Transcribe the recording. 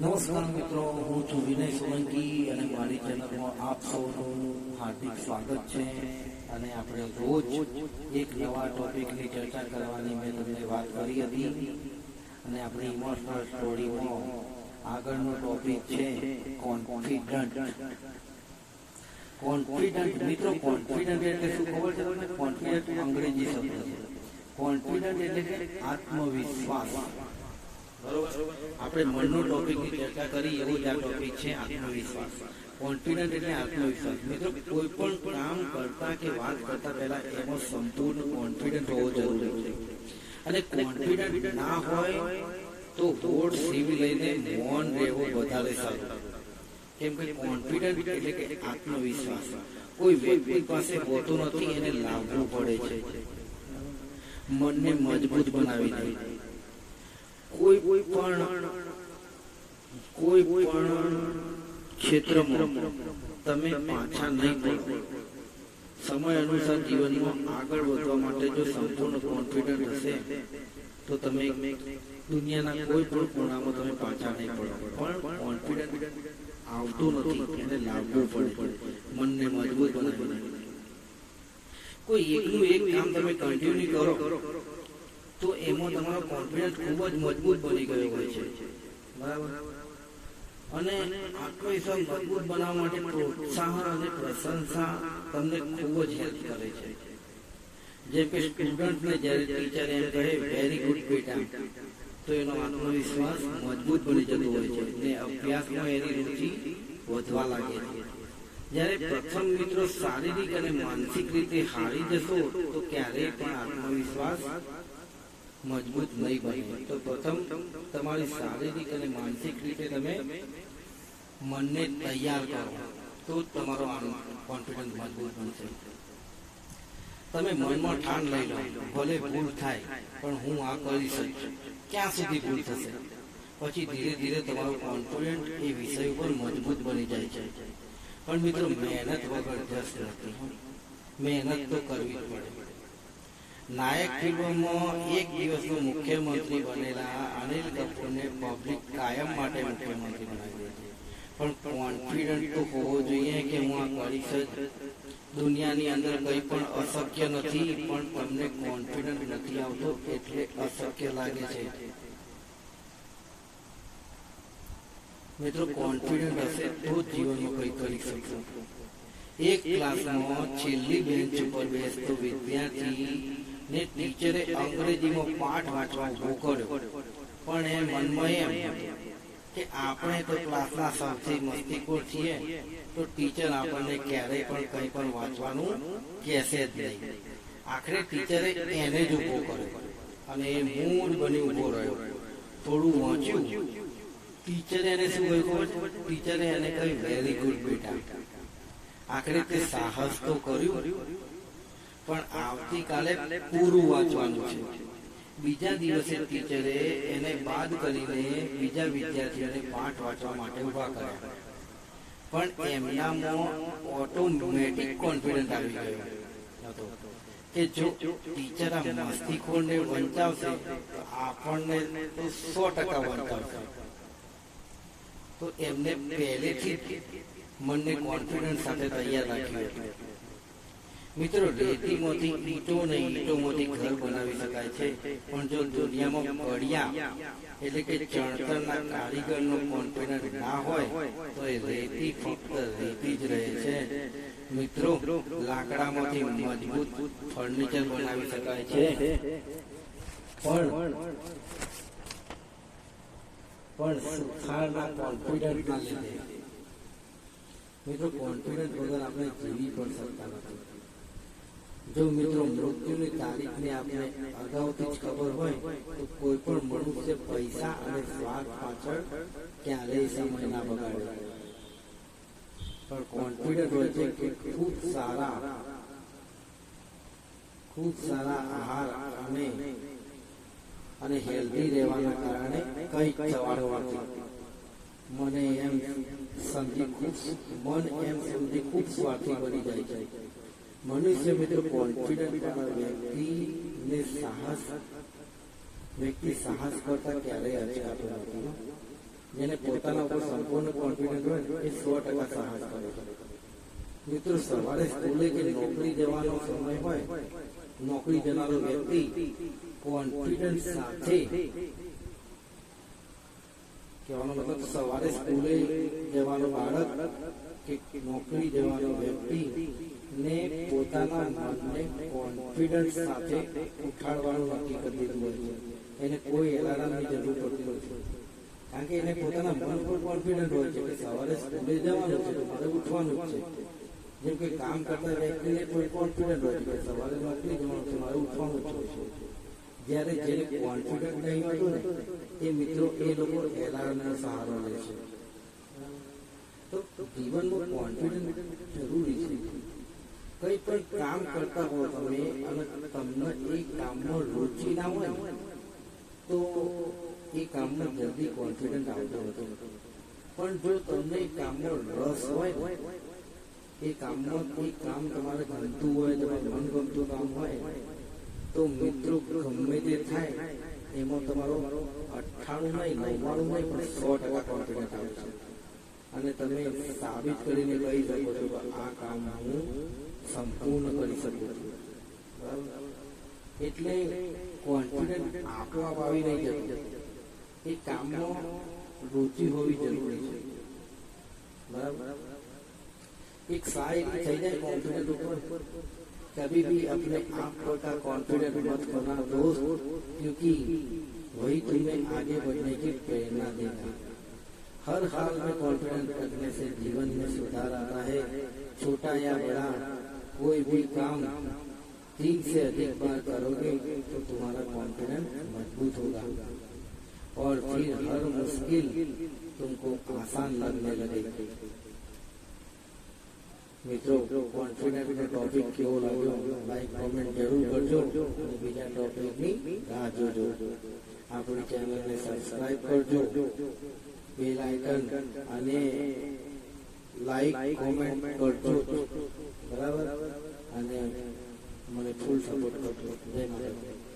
નમસ્કાર મિત્રો, હું છું વિનય સોલંકી અને મારી ચેનલમાં આપ સૌનું હાર્દિક સ્વાગત છે. અને આપણે રોજ એક નવા ટોપિકની ચર્ચા કરવાની મેં તમને વાત કરી હતી. અને આપણી ઇમોશનલ સ્ટોરીમાં આગળનો ટોપિક છે કોન્ફિડન્ટ. કોન્ફિડન્ટ મિત્રો, કોન્ફિડન્ટ એટલે શું ખબર છે તમને? કોન્ફિડન્ટ અંગ્રેજી શબ્દ છે. કોન્ફિડન્ટ એટલે આત્મવિશ્વાસ. આપણે મનનો ટોપિકની ચર્ચા કરી, એવો જ આ ટોપિક છે આત્મવિશ્વાસ. કોન્ફિડન્ટ એટલે આત્મવિશ્વાસ. મિત્રો, કોઈ પણ કામ કરતા કે વાત કરતા પહેલા એનો સંપૂર્ણ કોન્ફિડન્ટ હોવો જરૂરી છે. અને કોન્ફિડન્ટ ના હોય તો હોડ સીવી લઈને મૌન રહેવું વધારે સારું. કેમ કે કોન્ફિડન્ટ એટલે કે આત્મવિશ્વાસ. કોઈ વ્યક્તિ પાસે હોતો નથી, એને લાવવું પડે છે. મનને મજબૂત બનાવી દે. કોઈ પણ કોઈ પણ ક્ષેત્રમાં તમે પાછા નહીં સમય અનુસાર જીવનમાં આગળ વધવા માટે જો સંપૂર્ણ કોન્ફિડન્ટ હશે, તો તમે દુનિયાના કોઈ પણ ખૂણામાં તમે પાછા નહીં પડો. પણ કોન્ફિડન્ટ આવતું નથી એને લાવવું પડે. મનને મજબૂત બને કોઈ એકનું એક કામ તમે કન્ટિન્યુ કરો. તો એમાં તમારો કોન્ફિડન્સ ખૂબ જ મજબૂત બની ગયો હોય છે. બરાબર? અને આત્મવિશ્વાસ મજબૂત બનાવવા માટે પ્રોત્સાહન અને પ્રશંસા તમને ખૂબ જ હેલ્પ કરે છે. જેમ કે સ્ટુડન્ટને જ્યારે ટીચર એમ કહે વેરી ગુડ બેટા. તો એનો આત્મવિશ્વાસ મજબૂત બની જતો હોય છે ને અભ્યાસમાં એની રુચિ વધવા લાગે છે. જ્યારે પ્રથમ મિત્રો શારીરિક અને માનસિક રીતે હારી જશો, તો ક્યારેય પણ આત્મવિશ્વાસ મજબૂત નહીં બને. તો પ્રથમ, તમારી શારીરિક અને માનસિક રીતે તમે મનને તૈયાર કરો, તો જ તમારો કોન્ફિડન્સ મજબૂત બનશે. તમે મનમાં ઠાણ લઈ લો, ભલે ભૂલ થાય, પણ હું આ કરી શકું ક્યાં સુધી ભૂલ થશે? પછી ધીરે ધીરે તમારો કોન્ફિડન્ટ એ વિષય ઉપર મજબૂત બની જાય છે. પણ મિત્રો, મહેનત વગર જસ્ટ નથી. મહેનત તો કરવી જ પડે. નાયક ફિલ્મમાં એક દિવસનો મુખ્યમંત્રી બનેલા અનિલ કપૂરને પબ્લિક કાયમ માટે મુખ્યમંત્રી બનાવી પણ કોન્ફિડન્ટ તો હોવો જોઈએ કે હું આ કરીશ દુનિયાની અંદર કંઈ પણ અશક્ય નથી, પણ તમને કોન્ફિડન્ટ નથી આવતો એટલે અશક્ય લાગે છે. મિત્રો કોન્ફિડન્ટ હશે તો જીવનમાં કંઈ કરી શકશો. એક ક્લાસમાં છેલ્લી બેન્ચ ઉપર બેસતો વિદ્યાર્થી ને ટીચરે અંગ્રેજીમાં પાઠ વાંચવા કર્યો પણ એ મનમાં એમ કે આપણે તો ક્લાસના સૌથી મસ્તીખોર છીએ, તો ટીચર આપણને ક્યારેય પણ કંઈ પણ વાંચવાનું કહેશે જ નહીં. આખરે ટીચરે એને જ ઊભો કર્યો અને એ મૂળ બની ઊભો રહ્યો. થોડું વાંચ્યું. ટીચરે એને શું કહ્યું ટીચરે એને કહ્યું વેરી ગુડ બેટા. આખરે તે સાહસ તો કર્યું. પણ આવતીકાલે પૂરું વાંચવાનું છે. બીજા દિવસે ટીચરે એને બાદ કરીને બીજા વિદ્યાર્થીઓને પાઠ વાંચવા માટે ઊભા કર્યા. પણ એમનામાં ઓટોમેટિક કોન્ફિડન્સ આવી ગયો. હતો કે જો ટીચર આ મસ્તીખોરને વંચાવશે, તો આપણને સો ટકા વંચાવશે. તો એમને પહેલેથી મનને કોન્ફિડન્સ સાથે તૈયાર રાખ્યું હતું. મિત્રો, રેતીમાંથી ઈટો ને ઈંટોમાંથી ઘર બનાવી શકાય છે. પણ જો દુનિયામાં કડિયા એટલે કે ચણતરના કારીગરનો કોન્ફિડન્સ ના હોય, તો એ રેતી ફક્ત રેતી જ રહે છે. મિત્રો, લાકડામાંથી મજબૂત ફર્નિચર બનાવી શકાય છે. પણ પણ સુથારના કોન્ફિડન્સના લીધે, મિત્રો કોન્ફિડન્સ વગર આપણે જીવી પણ શકતા નથી. જો મિત્રો મૃત્યુની તારીખને આપણે અગાઉથી જ ખબર હોય, તો કોઈ પણ મનુષ્ય પૈસા અને સ્વાર્થ પાછળ ક્યારેય સમય ના બગાડે. પણ કોન્ફિડન્ટ હોય છે કે ખૂબ સારા ખૂબ સારા આહાર અને અને હેલ્ધી રહેવાના કારણે કઈ થવાનું મને એમ સમજી ખૂબ, મન એમ સમજી ખૂબ સ્વાર્થી બની જાય છે. મનુષ્ય મિત્રો કોન્ફિડન્ટ વ્યક્તિને સાહસ, વ્યક્તિ સાહસ કરતા ક્યારેય અચકાતો નથી જેને પોતાના ઉપર સંપૂર્ણ કોન્ફિડન્સ હોય, એ સો ટકા સાહસ કરે મિત્રો, સવારે સ્કૂલે કે નોકરી જવાનો સમય હોય, નોકરી જનારો વ્યક્તિ કોન્ફિડન્સ સાથે કહેવાનો મતલબ સવારે સ્કૂલે જવાનો બાળક કે નોકરી જવાનો વ્યક્તિ ને પોતાના મનને કોન્ફિડન્સ સાથે ઉઠાડવાનું નક્કી કરી દીધું હોય એને કોઈ એલાર્મની જરૂર પડતી નથી. કારણ કે એને પોતાના મન પર કોન્ફિડન્ટ હોય છે કે સવારે સ્કૂલે જવાનું છે મારે ઉઠવાનું છે. જેમ કે કામ કરતા વ્યક્તિને કોઈ કોન્ફિડન્ટ હોય છે કે સવારે નોકરી જવાનું છે, મારે ઉઠવાનું છે. જ્યારે જેને કોન્ફિડન્ટ નહીં હોતું ને, એ મિત્રો એ લોકો એલાર્મનો સહારો લે છે. તો જીવનમાં કોન્ફિડન્ટ જરૂરી છે. કઈ કામ કરતા હો તમે અને તમને એ કામમાં રુચિ ના હોય તો એ કામમાં જલ્દી કોન્ફિડન્ટ આવતો હતો પણ જો તમને એ કામમાં રસ હોય એ કામમાં એ કામ તમારે ગમતું હોય, તમારે મનગમતું કામ હોય, તો મિત્રો ગમે તે થાય, એમાં તમારો અઠ્ઠાણું નહીં, નવ્વાણું નહીં, પણ સો ટકા કોન્ફિડન્ટ આવે છે. અને તમે સાબિત કરીને કહી શકો છો આ કામ હું સંપૂર્ણ કરી શકું છું બરાબર? એટલે કોન્ફિડન્ટ આપોઆપ આવી નહીં જતું એ કામમાં રુચિ હોવી જરૂરી છે બરાબર एक साइड થઈ જાય कॉन्फिडेंट ऊपर कभी भी अपने आप पर का कॉन्फिडेंट मत खोना दोस्त क्योंकि वही तुम्हें आगे बढ़ने की प्रेरणा देगा हर हाल में कॉन्फिडेंट रखने से जीवन में सुधार आता है छोटा या बड़ा कोई भी काम तीन से अधिक बार करोगे तो तुम्हारा कॉन्फिडेंस मजबूत होगा और फिर हर मुश्किल तुमको आसान लगने लगेगी મિત્રો કોન્ફિડન્ટ નો ટોપિક કેવો લાગ્યો લાઈક કોમેન્ટ જરૂર કરજો અને બીજા ટોપિક ની રાહ જોજો આપણી ચેનલને સબસ્ક્રાઇબ કરજો બેલ આઇકન અને લાઈક કોમેન્ટ કરજો. બરાબર? અને મને ફૂલ સપોર્ટ કરજો. જય માતા